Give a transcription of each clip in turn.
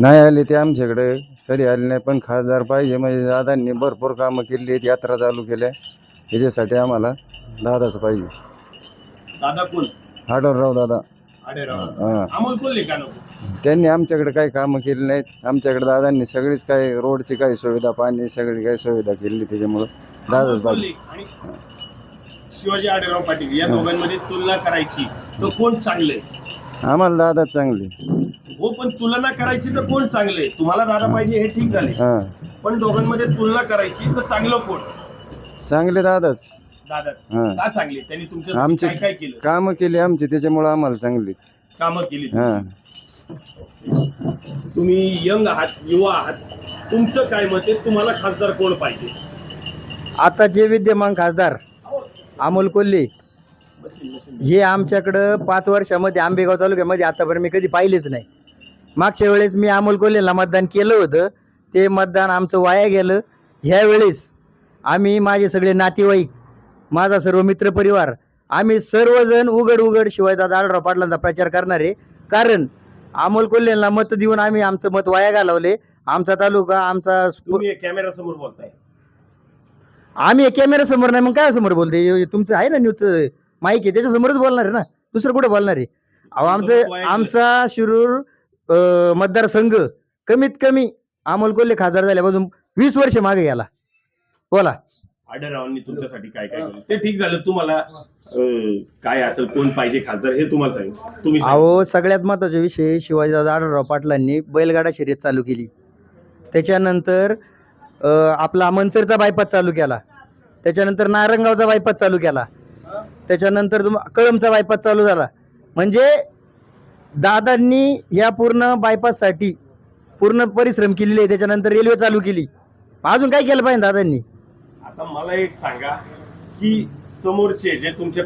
नाही आले ते आमच्याकडे. कधी आले नाही पण खासदार पाहिजे. म्हणजे दादांनी भरपूर कामं केली आहेत यात्रा चालू केल्या. ह्याच्यासाठी आम्हाला दादाच पाहिजे. दादा कोण? आढळराव दादा. हां. अमोल कोल्हे का नको त्यांनी आमच्याकडे काही कामं केली नाहीत. आमच्याकडे दादांनी सगळीच काही रोडची काही सुविधा पाणी सगळी काही सुविधा केली त्याच्यामुळं दादाच पाहिजे कोल्हे आणि शिवाजी आडेराव पाटील या दोघांमध्ये तुलना करायची तर कोण चांगले आम्हाला दादाच चांगली. हो पण तुलना करायची तर कोण चांगले? तुम्हाला दादा पाहिजे हे ठीक झाले. हां. पण दोघांमध्ये तुलना करायची तर चांगलं कोण? चांगले दादाच. दादा हां. का चांगले? त्यांनी तुमच्या आमचे- काय काय केलं? कामं केली आमची त्याच्यामुळं आम्हाला चांगली. कामं केली हां. तुम्ही. यंग आहात युवा आहात. तुमचं काय मत आहे? तुम्हाला खासदार कोण पाहिजे? आता जे विद्यमान खासदार अमोल कोल्हे. हे आमच्याकडं पाच वर्षामध्ये आंबेगाव तालुक्यामध्ये आतापर्यंत मी कधी पाहिलेच नाही. मागच्या वेळेस मी अमोल कोल्हेला मतदान केलं होतं. ते मतदान आमचं वाया गेलं. ह्या वेळेस आम्ही माझे सगळे नातेवाईक माझा सर्व मित्रपरिवार आम्ही सर्वजण उघड उघड शिवायदादा आढळराव पाटलांचा प्रचार करणार आहे. कारण अमोल कोल्हेला मत देऊन आम्ही आमचं मत वाया घालवले. आमचा तालुका आमचा कॅमेरा समोर बोलताय. आम्ही कॅमेरा समोर नाही मग काय समोर बोलते? तुमचं आहे ना न्यूज माईक आहे त्याच्या समोरच बोलणार आहे ना. दुसरं कुठे बोलणार आहे? अहो आमचं आमचा शिरूर मतदारसंघ कमीत कमी अमोल कोल्हे खासदार झाल्यापासून वीस वर्ष मागे गेला. बोला. आढळरावांनी तुमच्यासाठी काय काय केलं? ते ठीक झालं. तुम्हाला अं, काय असेल कोण पाहिजे खासदार हे तुम्हाला सांग तुम्ही सांगा. अहो सगळ्यात महत्त्वाचा विषय शिवाजीदादा आढळराव पाटलांनी बैलगाडा शर्यत चालू केली. त्याच्यानंतर अं, आपला मनसरचा बायपास चालू केला. त्याच्यानंतर नारंगावचा बायपास चालू केला. त्याच्यानंतर तुम कळमचा बायपास चालू झाला. म्हणजे दादांनी या पूर्ण बायपाससाठी पूर्ण परिश्रम केलेले त्याच्यानंतर रेल्वे चालू केली. अजून काय केलं पाहिजे दादांनी? आता मला एक सांगा की समोरचे जे तुमचे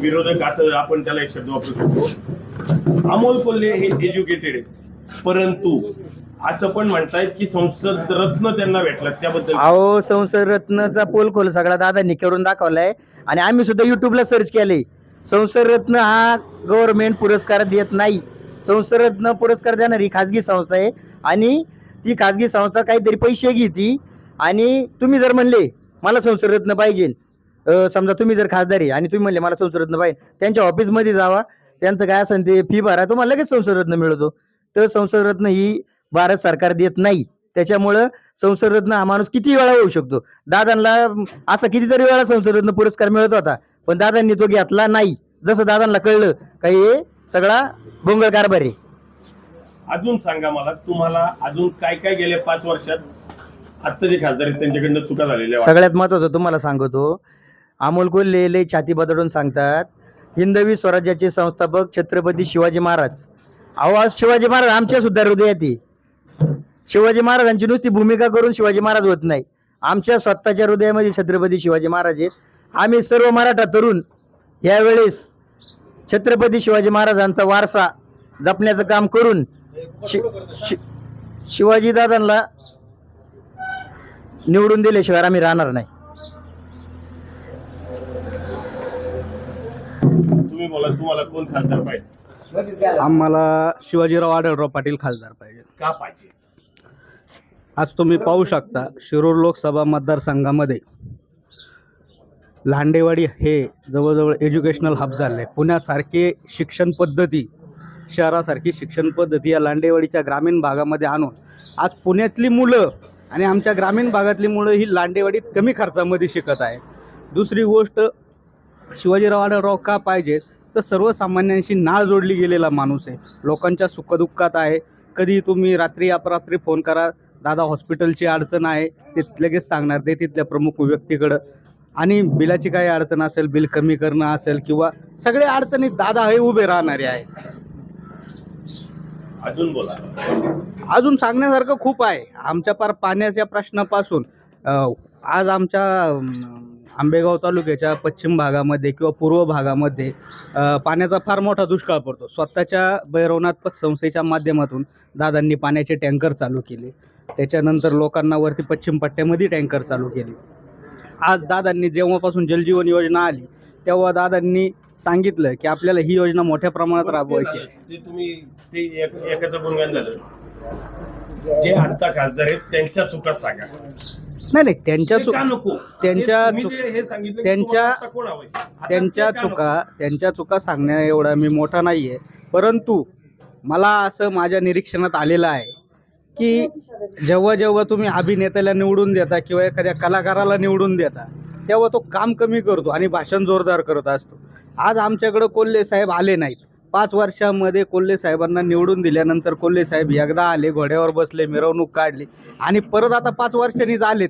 विरोधक असं आपण त्याला एक शब्द वापरू शकतो. अमोल कोल्हे हे एज्युकेटेड आहेत. परंतु असं पण म्हणतायत की संसद रत्न त्यांना भेटला त्याबद्दल. अहो संसद रत्नचा पोलखोल सगळा दादांनी करून दाखवलाय. आणि आम्ही सुद्धा युट्यूबला सर्च केले संसदरत्न हा गव्हर्नमेंट पुरस्कार देत नाही. संसदरत्न पुरस्कार देणारी खाजगी संस्था आहे आणि ती खाजगी संस्था काहीतरी पैसे घेती आणि तुम्ही जर म्हणले मला संसदरत्न पाहिजे. समजा तुम्ही जर खासदार आहे आणि तुम्ही म्हणले मला संसदरत्न पाहिजे. त्यांच्या ऑफिसमध्ये जावा. त्यांचं काय असेल ते फी भरा. तुम्हाला लगेच संसदरत्न मिळतो. तर संसदरत्न ही भारत सरकार देत नाही. त्याच्यामुळं संसदरत्न हा माणूस किती वेळा होऊ शकतो? दादांना असा कितीतरी वेळा संसदरत्न पुरस्कार मिळत होता. पण दादांनी तो घेतला नाही. जसं दादांना कळलं का हे सगळा बोंगळ कारभार आहे. अजून सांगा मला तुम्हाला अजून काय काय गेल्या पाच वर्षात? आत्ता जे खासदार आहेत त्यांच्याकडनं चुका झालेल्या वाटतात? सगळ्यात महत्वाचं तुम्हाला सांगतो अमोल कोल्हे लय छाती बदलून सांगतात हिंदवी स्वराज्याचे संस्थापक छत्रपती शिवाजी महाराज. अहो आज शिवाजी महाराज आमच्या सुद्धा हृदयात आहे. शिवाजी महाराजांची नुसती भूमिका करून शिवाजी महाराज होत नाही. आमच्या स्वतःच्या हृदयामध्ये छत्रपती शिवाजी महाराज आहेत. आम्ही सर्व मराठा तरुण यावेळेस छत्रपती शिवाजी महाराजांचा वारसा जपण्याचं काम करून शि- शि- शिवाजी दादांना निवडून दिल्याशिवाय आम्ही राहणार नाही. तुम्ही बोला तुम्हाला कोण खासदार पाहिजे? आम्हाला शिवाजीराव आढळराव पाटील खासदार पाहिजे. का पाहिजे? आज तुम्ही पाहू शकता शिरूर लोकसभा मतदारसंघामध्ये लांडेवाडी हे जवळजवळ एज्युकेशनल हब झाले. आहे पुण्यासारखे शिक्षण पद्धती शहरासारखी शिक्षण पद्धती या लांडेवाडीच्या ग्रामीण भागामध्ये आणून आज पुण्यातली मुलं आणि आमच्या ग्रामीण भागातली मुलं ही लांडेवाडीत कमी खर्चामध्ये शिकत आहे दुसरी गोष्ट शिवाजीराव आढळराव का पाहिजेत? तर सर्वसामान्यांशी नाळ जोडली गेलेला माणूस आहे. लोकांच्या सुखदुःखात आहे. कधी तुम्ही रात्री अपरात्री फोन करा दादा हॉस्पिटलची अडचण आहे ते लगेच सांगणार. ते तिथल्या प्रमुख व्यक्तीकडं आणि बिलाची काही अडचण असेल बिल कमी करणं असेल किंवा सगळ्या अडचणीत दादा हे उभे राहणारे आहेत. अजून बोला. अजून सांगण्यासारखं खूप आहे. आमच्या पार पाण्याच्या प्रश्नापासून अ, आज आमच्या आंबेगाव तालुक्याच्या पश्चिम भागामध्ये किंवा पूर्व भागामध्ये अ, पाण्याचा फार मोठा दुष्काळ पडतो. स्वतःच्या भैरवनाथ पतसंस्थेच्या माध्यमातून दादांनी पाण्याचे टँकर चालू केले. त्याच्यानंतर लोकांना वरती पश्चिम पट्ट्यामध्ये टँकर चालू केले. आज दादांनी जेव्हापासून जलजीवन योजना आली तेव्हा दादांनी सांगितलं की आपल्याला ही योजना मोठ्या प्रमाणात राबवायची आहे. ते तुम्ही ते एक- एकाचं गुणगान झालं. जे आता खासदार आहेत त्यांच्या चुका सांगा. नाही नाही त्यांच्या ते चुक नको? त्यांच्या तुम्ही चुक- जे हे सांगितलं की त्यांच्या- तुम्हाला आता कोण हवंय? आता त्यांच्या ते का नको? चुका त्यांच्या चुका सांगण्या एवढा मी मोठा नाही आहे परंतु मला असं माझ्या निरीक्षणात आलेलं आहे की जेव्हा जेव्हा तुम्ही अभिनेत्याला निवडून देता किंवा एखाद्या कलाकाराला निवडून देता तेव्हा तो काम कमी करतो आणि भाषण जोरदार करत असतो. आज आमच्याकडं कोल्हे साहेब आले नाहीत. पाच वर्षामध्ये कोल्हे साहेबांना निवडून दिल्यानंतर कोल्हे साहेब एकदा आले घोड्यावर बसले मिरवणूक काढली आणि परत आता पाच वर्षांनीच आलेत.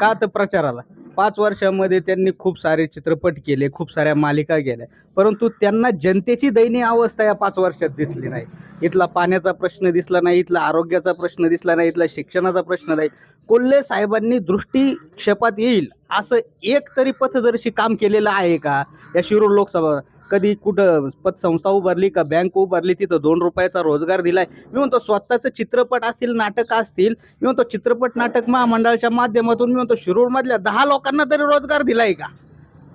का तर प्रचाराला? पाच वर्षामध्ये त्यांनी खूप सारे चित्रपट केले खूप साऱ्या मालिका केल्या. परंतु त्यांना जनतेची दयनीय अवस्था या पाच वर्षात दिसली नाही. इथला पाण्याचा प्रश्न दिसला नाही इथला आरोग्याचा प्रश्न दिसला नाही इथला शिक्षणाचा प्रश्न नाही. कोल्हे साहेबांनी दृष्टिक्षेपात येईल असं एक तरी पथदर्शी काम केलेलं आहे का? या शिरूर लोकसभा कधी कुठं पतसंस्था उभारली का बँक उभारली तिथं दोन रुपयाचा रोजगार दिलाय. मी म्हणतो स्वतःचं चित्रपट असतील नाटक असतील मी म्हणतो चित्रपट नाटक महामंडळाच्या माध्यमातून मी म्हणतो शिरूरमधल्या दहा लोकांना तरी रोजगार दिलाय का?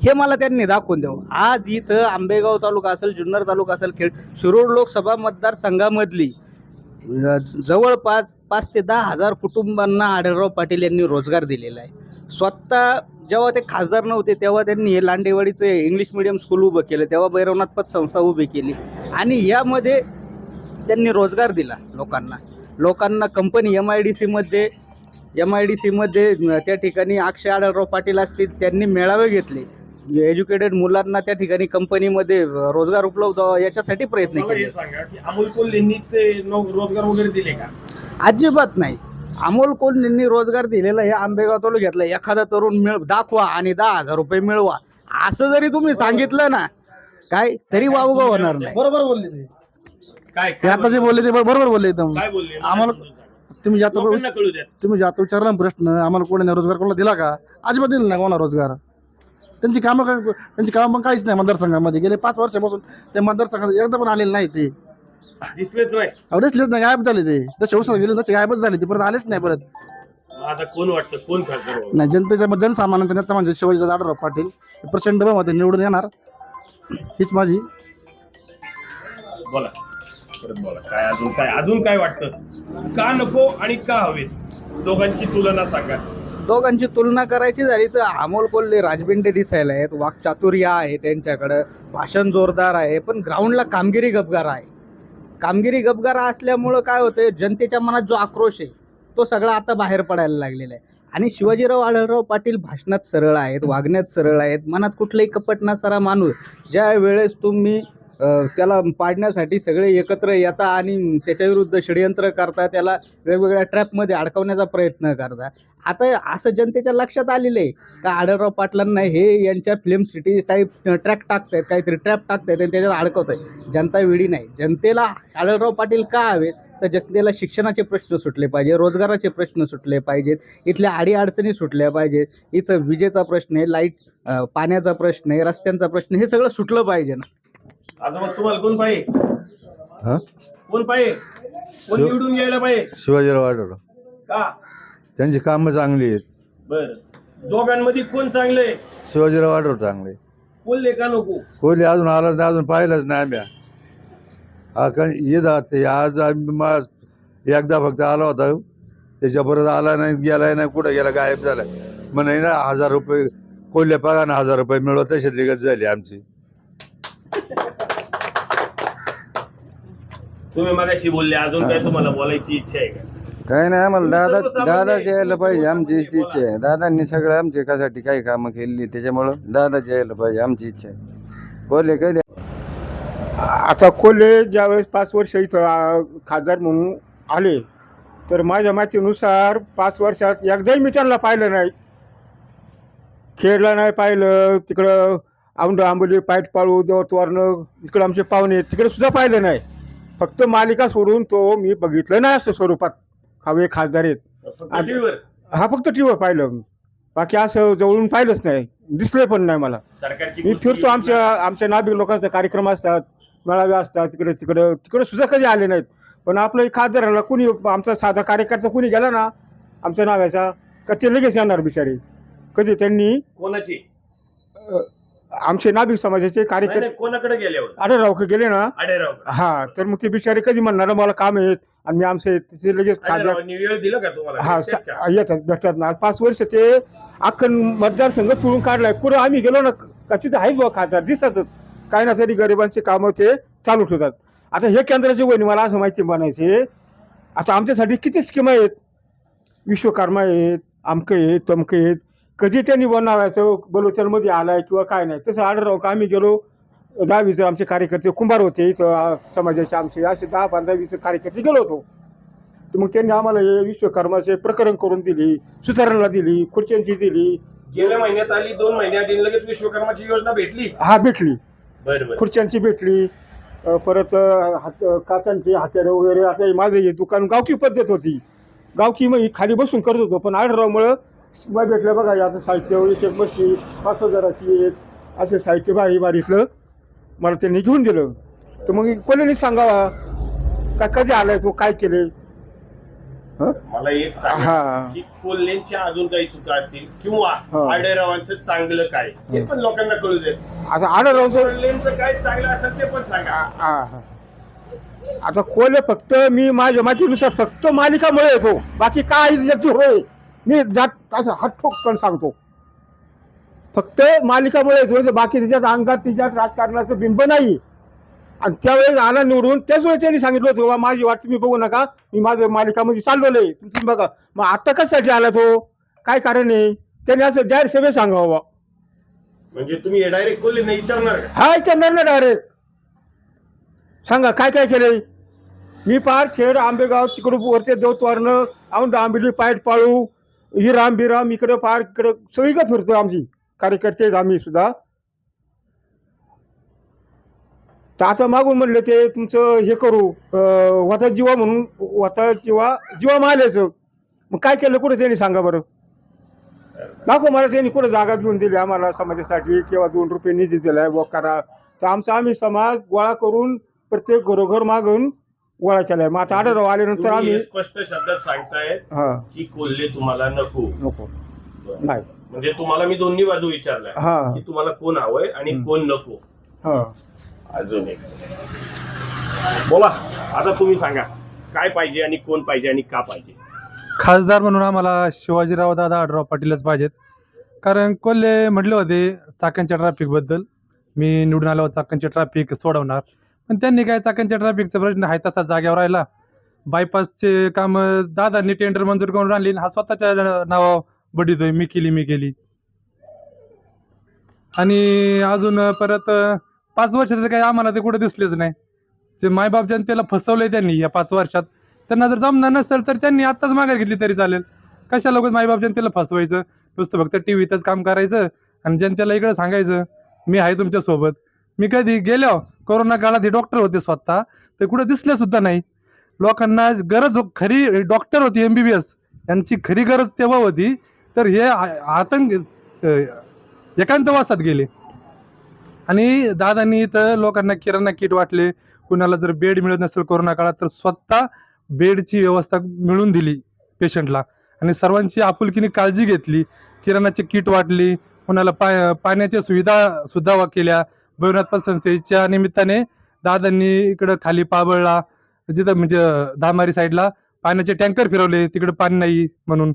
हे मला त्यांनी दाखवून देऊ आज इथं आंबेगाव तालुका असेल जुन्नर तालुका असेल खेळ शिरूर लोकसभा मतदारसंघामधली जवळपास पाच ते दहा हजार कुटुंबांना आढळराव पाटील यांनी रोजगार दिलेला आहे. स्वतः जेव्हा ते खासदार नव्हते तेव्हा त्यांनी हे लांडेवाडीचं इंग्लिश मिडियम स्कूल उभं केलं तेव्हा भैरवनाथ पतसंस्था उभी केली. आणि यामध्ये त्यांनी रोजगार दिला लोकांना. लोकांना कंपनी एम आय डी सीमध्ये एम आय डी सीमध्ये त्या ठिकाणी अक्षय आढळराव पाटील असतील त्यांनी मेळावे घेतले. एज्युकेटेड मुलांना त्या ठिकाणी कंपनीमध्ये रोजगार उपलब्ध व्हावा याच्यासाठी प्रयत्न केले. अमोल कोल्हेंनी ते नो- रोजगार वगैरे दिले का? अजिबात नाही. अमोल कोल्हेंनी रोजगार दिलेला हे आंबेगाव तालुक्यातला एखादा तरुण मिळ दाखवा आणि दहा हजार रुपये मिळवा. असं जरी तुम्ही सांगितलं ना काय तरी वावगं होणार नाही. बरोबर बोलले ते काय ते आता जे बोलले? ते बरोबर बोलले एकदम. काय बोलले? आम्हाला- तुम्ही जे आता लोकांना कळू द्या. तुम्ही जे आता विचारला ना प्रश्न आम्हाला कोणी रोजगार कोणाला दिला का? अजिबात दिला नाही कोणाला रोजगार. त्यांची कामं काय त्यांची कामं पण काहीच नाही मतदारसंघामध्ये. गेले पाच वर्षापासून ते मतदारसंघात एकदा पण आलेले नाही ते. दिसलेच नाही. दिसलेच नाही गायब झाले ते. जसे गेले तसे गायबच झाले ते. परत आलेच नाही परत. मग आता कोण वाटतं? कोण खासदार व्हावं? नाही जनतेच्या जनसामान्यांचा नेता म्हणजे शिवाजी आढळराव पाटील. प्रचंड बहुमत निवडून येणार. हीच माझी. बोला. परत बोला. काय अजून काय अजून काय वाटतं? का नको आणि का हवेत? दोघांची तुलना सांगा. दोघांची तुलना करायची झाली तर अमोल कोल्हे राजबिंडे दिसायला आहेत. वाक्चातुर्य आहे त्यांच्याकडं. भाषण जोरदार आहे पण ग्राउंडला कामगिरी गपगार आहे. कामगिरी गपगारा असल्यामुळं काय होतं जनतेच्या मनात जो आक्रोश आहे तो सगळा आता बाहेर पडायला लागलेला आहे. आणि शिवाजीराव आढळराव पाटील भाषणात सरळ आहेत वागण्यात सरळ आहेत मनात कुठलाही कपट नसारा माणूस ज्या वेळेस तुम्ही त्याला पाडण्यासाठी सगळे एकत्र येता आणि त्याच्याविरुद्ध षडयंत्र करता त्याला वेगवेगळ्या ट्रॅपमध्ये अडकवण्याचा प्रयत्न करता. आता असं जनतेच्या लक्षात आलेलं आहे का आढळराव पाटलांना हे यांच्या फिल्म सिटी टाईप ट्रॅक टाकतायत काहीतरी ट्रॅप टाकतायत आणि त्याच्यात अडकवत आहेत जनता वेळी नाही. जनतेला आढळराव पाटील का हवेत? तर जनतेला शिक्षणाचे प्रश्न सुटले पाहिजे रोजगाराचे प्रश्न सुटले पाहिजेत इथल्या अडीअडचणी सुटल्या पाहिजेत इथं विजेचा प्रश्न आहे लाइट पाण्याचा प्रश्न आहे रस्त्यांचा प्रश्न हे सगळं सुटलं पाहिजे ना. आता मग तुम्हाला कोण पाहिजे? हा? कोण पाहिजे? कोण शिव- निवडून यायला पाहिजे? शिवाजीराव आढळराव का? त्यांची कामं चांगली आहेत. बर. दोघांमध्ये कोण चांगले शिवाजीराव आढळराव चांगले. कोल्हे का नको? कोहली अजून आलाच नाही अजून पाहिलंच नाही आम्ही. हा का आज आम्ही मा- एकदा फक्त आला होता. त्याच्या परत आला नाही गेलाय नाही कुठं गेला गायब झाला म्हणे ना हजार रुपये कोल्हे पगार हजार रुपये मिळवत तशातली गत झाली आमची. तुम्ही मगाशी बोलले अजून काय तुम्हाला बोलायची इच्छा आहे का? काय नाही आम्हाला दादा दादाच यायला पाहिजे बोला, आमची इच्छा आहे. दादांनी सगळं आमच्या एकासाठी काही कामं केलेली त्याच्यामुळं दादाच यायला पाहिजे आमची इच्छा आहे. बोलले कधी आता कोल्हे ज्यावेळेस पाच वर्ष इथं आ, खासदार म्हणून आले तर माझ्या माहितीनुसार पाच वर्षात एकदाही मी त्यांना पाहिलं नाही. खेळला नाही पाहिलं तिकडं औंध आंबोली पाईट पाळू देवतवारणं इकडं आमचे पाहुणे तिकडे सुद्धा पाहिलं नाही. फक्त मालिका सोडून तो मी बघितलं नाही असं स्वरूपात. हवे खासदार वर हा फक्त टी व्हीवर पाहिलं मी. बाकी असं जवळून पाहिलंच नाही. दिसले पण नाही मला. सरकारची मी फिरतो आमच्या आमच्या नाभिक लोकांचे कार्यक्रम असतात मेळावे असतात तिकडे तिकडे तिकडे सुद्धा कधी आले नाहीत. पण आपलं खासदाराला कुणी आमचा साधा कार्यकर्ता कुणी गेला ना आमच्या नाव्याचा का ते लगेच येणार बिचारे. कधी त्यांनी कोणाची? आमचे नाभिक समाजाचे नाही, कार्यकर्ते नाही, कोणाकडे गेल्यावर आढळराव गेले ना? आडेराव हा तर मग ते बिचारे कधी म्हणणार मला काम आहेत आणि मी आमचे तिथे लगेच खासदार वेळ दिला का तुम्हाला? हा भेटतात का? स- येतात भेटतात ना. आज पाच वर्ष ते अख्खन मतदारसंघ तुळून काढलाय. कुठं आम्ही गेलो ना का तिथे आहेच बघ खासदार दिसतातच. काही ना तरी गरिबांची कामं ते चालू ठेवतात. आता हे केंद्राचे वहिनी मला असं माहिती बनायचे आता आमच्यासाठी किती स्कीम आहेत? विश्वकर्मा आहेत आमकं आहेत तमकं आहेत. कधी त्यांनी बनावायचं बलोचरमध्ये आलाय किंवा काय नाही तसं आढळराव का? आम्ही गेलो दहावीचं आमचे कार्यकर्ते कुंभार होते इथं समाजाचे आमचे असे दहा पंधरा वीस कार्यकर्ते गेलो होतो. तर मग त्यांनी आम्हाला हे विश्वकर्माचे प्रकरण करून दिली सुधारणा दिली खुर्च्यांची दिली. गेल्या महिन्यात आली दोन महिन्यात लगेच विश्वकर्माची योजना भेटली. हा भेटली. खुर्च्यांची भेटली परत हात काचांची हात्यारं वगैरे आता माझं हे दुकान गावकी पद्धत होती. गावकी मग खाली बसून करत होतो पण आढळरावमुळं मला भेटलं बघा आता साहित्य एक एक बसली पाच हजाराची एक असे साहित्य भारी भारीतलं मला त्यांनी घेऊन दिलं. तर मग कोणी सांगावा? का कधी आलाय तो? काय केले मला एक सांगा की अजून काही चुका असतील किंवा. आढळरावांचं चांगलं काय? हे पण लोकांना कळू दे. आता आढळरावचं कोल्हेंचं काय चांगलं असेल ते पण सांगा. आता कोले फक्त मी माझ्या माहितीनुसार फक्त मालिकामुळे येतो. बाकी काय होय. मी जात असं हात ठोकपण सांगतो. फक्त मालिकामुळे बाकी तिच्यात अंगात तिच्यात राजकारणाचं बिंब नाही. आणि त्यावेळेस आला निवडून त्याच वेळेस त्यांनी सांगितलं होतं बाबा माझी वाट तुम्ही बघू नका मी माझं मालिकामध्ये चाललेलं आहे तुम्ही बघा. मग आता कशासाठी आला तो? काय कारण आहे? त्यांनी असं जाहीर सभेत सांगावं म्हणजे तुम्ही डायरेक्ट कोल्हेंना विचारणार का? हा विचारणार ना डायरेक्ट सांगा काय काय केलंय? मी पार खेड आंबेगाव तिकडं वरते देवतवारनं औंध आंबिली पायट पाळू हिराम बिराम इकडे पार इकडे सगळीकडे फिरतो आमची. कार्यकर्ते आहेत आम्ही सुद्धा. तर आता मागून म्हणले ते तुमचं हे करू वता जीवा म्हणून वता जीवा जीवा माल्याचं मग काय केलं? कुठे त्यांनी सांगा बरं? दाखव मला त्यांनी कुठं जागा घेऊन दिली आम्हाला समाजासाठी? किंवा दोन रुपये निधी दिलाय बुवा करा तर आमचा आम्ही समाज गोळा करून प्रत्येक घरोघर मागून गोळा केलाय. मग आता आढळराव आल्यानंतर तुम्ही आम्ही स्पष्ट शब्दात सांगताय हा. की कोल्हे तुम्हाला नको. नको. नाही. म्हणजे तुम्हाला मी दोन्ही बाजू विचारल्या. हा. की तुम्हाला कोण हवंय आणि हम्म. कोण नको. हा. अजून एक. बोला. आता तुम्ही सांगा. काय पाहिजे आणि कोण पाहिजे आणि का पाहिजे? खासदार म्हणून आम्हाला शिवाजीराव दादा आढराव पाटीलच पाहिजेत. कारण कोल्हे म्हटले होते चाकांच्या ट्रॅफिकबद्दल मी निवडून आल्यावर चाकांचे ट्रॅफिक सोडवणार. पण त्यांनी काय चाकांच्या ट्रॅफिकचा प्रश्न आहे तसा जागेवर राहिला. बायपासचे काम दादांनी टेंडर मंजूर करून आणली हा स्वतःच्या नावावर बढितोय मी केली मी केली. आणि अजून परत पाच वर्षात काही आम्हाला ते कुठे दिसलेच नाही. जे मायबाप जनतेला फसवलंय त्यांनी या पाच वर्षात. त्यांना जर जमणार नसेल तर त्यांनी आत्ताच माघार घेतली तरी चालेल. कशा लोक मायबाप जनतेला फसवायचं? नुसतं फक्त टी व्हीतच काम करायचं आणि जनतेला इकडे सांगायचं मी आहे तुमच्यासोबत मी कधी गेलो कोरोना काळात हे डॉक्टर होते स्वतः. ते कुठे दिसले सुद्धा नाही. लोकांना गरज हो- खरी डॉक्टर होती एम बी बी एस यांची खरी गरज तेव्हा होती. तर हे आतंक एकांतवासात गेले. आणि दादांनी इथं लोकांना किराणा किट वाटले. कुणाला जर बेड मिळत नसेल कोरोना काळात तर स्वतः बेडची व्यवस्था मिळून दिली पेशंटला. आणि सर्वांची आपुलकीने काळजी घेतली. किराणाची किट वाटली. कुणाला पा पाण्याच्या सुविधा सुद्धा केल्या. भैरवनाथ संस्थेच्या निमित्ताने दादांनी इकडं खाली पाबळला जिथं म्हणजे धामारी साईडला पाण्याचे टँकर फिरवले तिकडे पाणी नाही म्हणून.